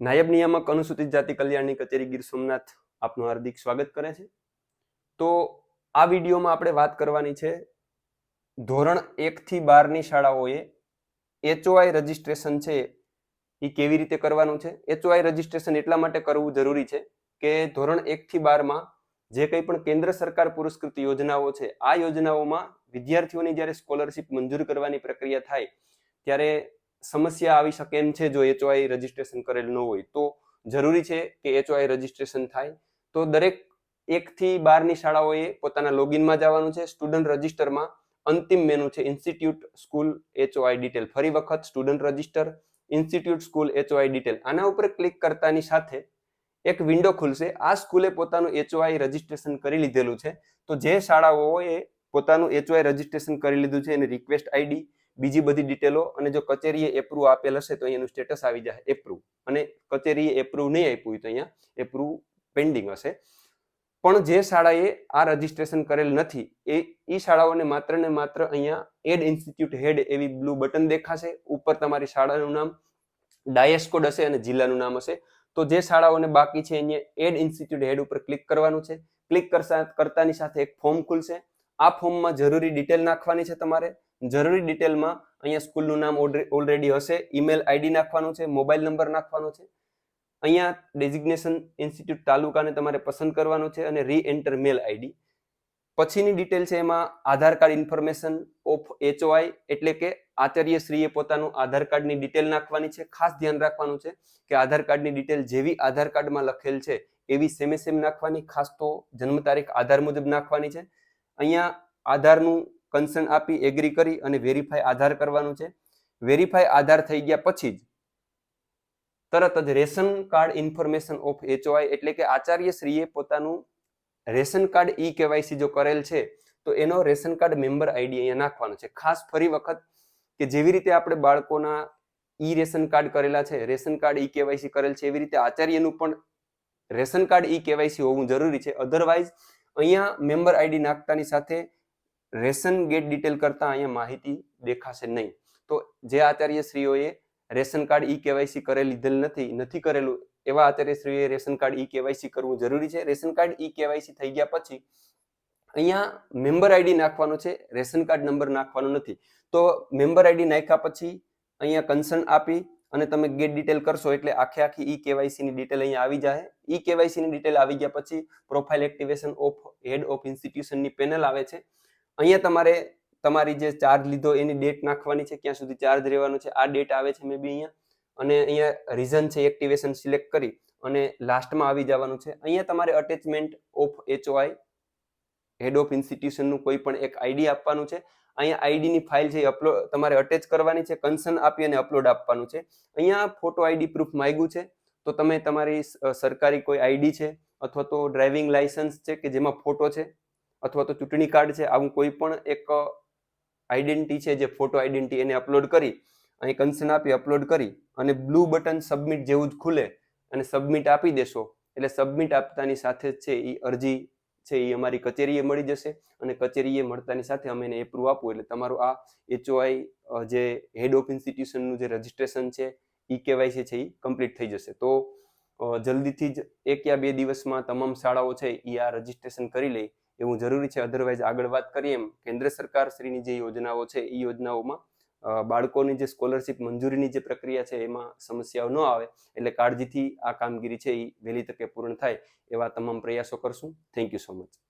નાયબ નિયામક અનુસૂચિત જાતિ કલ્યાણની કચેરી ગીર સોમનાથ આપનું હાર્દિક સ્વાગત કરે છે. તો આ વિડીયોમાં આપણે વાત કરવાની છે ધોરણ એક થી બારની શાળાઓએ એચઓઆઈ રજિસ્ટ્રેશન છે એ કેવી રીતે કરવાનું છે? એચઓઆઈ રજીસ્ટ્રેશન એટલા માટે કરવું જરૂરી છે કે ધોરણ એક થી બારમાં જે કંઈ પણ કેન્દ્ર સરકાર પુરસ્કૃત યોજનાઓ છે, આ યોજનાઓમાં વિદ્યાર્થીઓની જ્યારે સ્કોલરશિપ મંજૂર કરવાની પ્રક્રિયા થાય, ત્યારે સમસ્યા આવી શકે એમ છે જો એચઓઆઈ રજીસ્ટ્રેશન કરેલ ન હોય, તો જરૂરી છે કે એચઓઆઈ રજીસ્ટ્રેશન થાય. તો દરેક એક થી બારની શાળાઓએ પોતાના લોગિનમાં જવાનું છે. સ્ટુડન્ટ રજિસ્ટરમાં અંતિમ મેનુ છે ઇન્સ્ટિટ્યૂટ સ્કૂલ એચઓઆઈ ડિટેલ ફરી વખત student register institute school HOI detail આના ઉપર ક્લિક કરતાની સાથે એક વિન્ડો ખુલશે. આ સ્કૂલે પોતાનું એચઓઆઈ રજીસ્ટ્રેશન કરી લીધેલું છે. તો જે શાળાઓએ પોતાનું એચઓઆઈ રજીસ્ટ્રેશન કરી લીધું છે એની રિક્વેસ્ટ આઈડી બીજી બધી ડિટેલો અને જો કચેરીએ એપ્રુવ આપેલ હશે તો અહીંયાનું સ્ટેટસ આવી જાય એપ્રુવ અને કચેરીએ એપ્રુવ નહીં આપ્યું તો અહીંયા એપ્રુવ પેન્ડિંગ હશે. પણ જે શાળાએ આ રજીસ્ટ્રેશન કરેલ નથી, એ, ઈ શાળાઓને માત્ર ને માત્ર અહીંયા એડ ઇન્સ્ટિટ્યૂટ હેડ એવી બ્લુ બટન દેખાશે. ઉપર તમારી શાળાનું નામ ડાયસ કોડ હશે અને જિલ્લાનું નામ હશે. તો જે શાળાઓને બાકી છે અહીંયા એડ ઇન્સ્ટિટ્યૂટ હેડ ઉપર ક્લિક કરવાનું છે. ક્લિક કરતા, કરતાની સાથે એક ફોર્મ ખુલશે. આ ફોર્મમાં જરૂરી ડિટેલ નાખવાની છે તમારે. જરૂરી ડિટેલમાં અહીંયા સ્કૂલનું નામ ઓલરેડી હશે ઈમેલ આઈડી નાખવાનું છે મોબાઈલ નંબર નાખવાનો છે. અહીંયા ડેઝિગ્નેશન ઇન્સ્ટિટ્યૂટ તાલુકાને તમારે પસંદ કરવાનું છે અને રી એન્ટર મેલ આઈડી પછીની ડિટેલ છે એમાં Aadhaar card information of HOI એટલે કે આચાર્યશ્રીએ પોતાનું આધાર કાર્ડની ડિટેલ નાખવાની છે. ખાસ ધ્યાન રાખવાનું છે કે આધાર કાર્ડની ડિટેલ જેવી આધાર કાર્ડમાં લખેલ છે, એવી સેમે સેમ નાખવાની, ખાસ તો જન્મ તારીખ આધાર મુજબ નાખવાની છે. અહીંયા આધારનું કન્સર્ન આપી એગ્રી કરી અને વેરીફાઈ આધાર કરવાનું છે. વેરીફાઈ આધાર થઈ ગયા પછી જ તરત જ ration card information of HOI એટલે કે આચાર્યશ્રીએ પોતાનું રેશન કાર્ડ ઈ કેવાયસી જો કરેલ છે, તો એનો રેશન કાર્ડ મેમ્બર આઈડી અહીંયા નાખવાનો છે. ખાસ ફરી વખત કે જેવી રીતે આપણે બાળકોના ઈ રેશન કાર્ડ કરેલા છે, રેશન કાર્ડ ઈ કેવાયસી કરેલ છે, એવી રીતે આચાર્યનું પણ રેશન કાર્ડ ઈ કેવાયસી હોવું જરૂરી છે. અધરવાઇઝ અહીંયા મેમ્બર આઈડી નાખતાની સાથે રેશન ગેટ ડિટેલ કરતા અહીંયા માહિતી દેખાશે નહીં. તો જે આચાર્યશ્રીઓએ રેશન કાર્ડ ઈ કેવાયસી કરે લીધેલ નથી નથી કરેલું, એવા આચાર્યશ્રીઓએ રેશન કાર્ડ ઈ કેવાયસી કરવું જરૂરી છે. રેશન કાર્ડ ઈ કેવાયસી થઈ ગયા પછી અહીંયા મેમ્બર આઈડી નાખવાનો છે, રેશન કાર્ડ નંબર નાખવાનો નથી. તો મેમ્બર આઈડી નાખ્યા પછી અહીંયા કન્સર્ન આપી અને તમે ગેટ ડિટેલ કરશો એટલે આખે આખી ઈ કેવાયસી ની ડિટેલ અહીંયા આવી જાય ઈ કેવાયસી ની ડિટેલ આવી ગયા પછી profile activation of head of ઇન્સ્ટિટ્યુશનની panel આવે છે. અહીંયા તમારે તમારી જે ચાર્જ લીધો એની ડેટ નાખવાની છે, ક્યાં સુધી ચાર્જ રહેવાનો છે, આ ડેટ આવે છે મે બી અહીંયા. અને અહીંયા રીઝન છે એક્ટિવેશન સિલેક્ટ કરી અને લાસ્ટમાં આવી જવાનું છે. અહીંયા તમારે attachment of HOI head of ઇન્સ્ટિટ્યુશનનું કોઈ પણ એક આઈડી આપવાનું છે. અહીંયા આઈડીની ફાઇલ છે એ અપલોડ તમારે અટેચ કરવાની છે કન્સર્ન આપી અને અપલોડ આપવાનું છે. અહીંયા ફોટો આઈડી પ્રૂફ માંગ્યું છે. તો તમે તમારી સરકારી કોઈ આઈડી છે, અથવા તો ડ્રાઇવિંગ લાઇસન્સ છે કે જેમાં ફોટો છે, અથવા તો ચૂંટણી કાર્ડ છે, આવું કોઈ પણ એક આઈડેન્ટિટી છે જે ફોટો આઈડેન્ટિટી એને અપલોડ કરી, અહીં કન્સર્ન આપી અપલોડ કરી અને બ્લુ બટન સબમિટ જેવું જ ખુલે અને સબમિટ આપી દેશો. એટલે સબમિટ આપતાની સાથે જ છે એ અરજી છે એ અમારી કચેરીએ મળી જશે અને કચેરીએ મળતાની સાથે અમે એને એપ્રુવ આપવું. એટલે તમારું આ એચઓઆઈ જે હેડ ઓફ ઇન્સ્ટિટ્યુશનનું જે રજિસ્ટ્રેશન છે, ઈ કેવાયસી છે એ કમ્પ્લીટ થઈ જશે. તો જલ્દીથી જ એક યા બે દિવસમાં તમામ શાળાઓ છે એ આ રજિસ્ટ્રેશન કરી લે. એવું જરૂરી છે. અધરવાઇઝ આગળ વાત કરીએ એમ. કેન્દ્ર સરકાર શ્રીની જે યોજનાઓ છે એ યોજનાઓમાં બાળકોની જે સ્કોલરશિપ મંજૂરીની જે પ્રક્રિયા છે, એમાં સમસ્યાઓ ન આવે, એટલે કાળજીથી આ કામગીરી છે એ વહેલી તકે પૂર્ણ થાય એવા તમામ પ્રયાસો કરશું. Thank you so much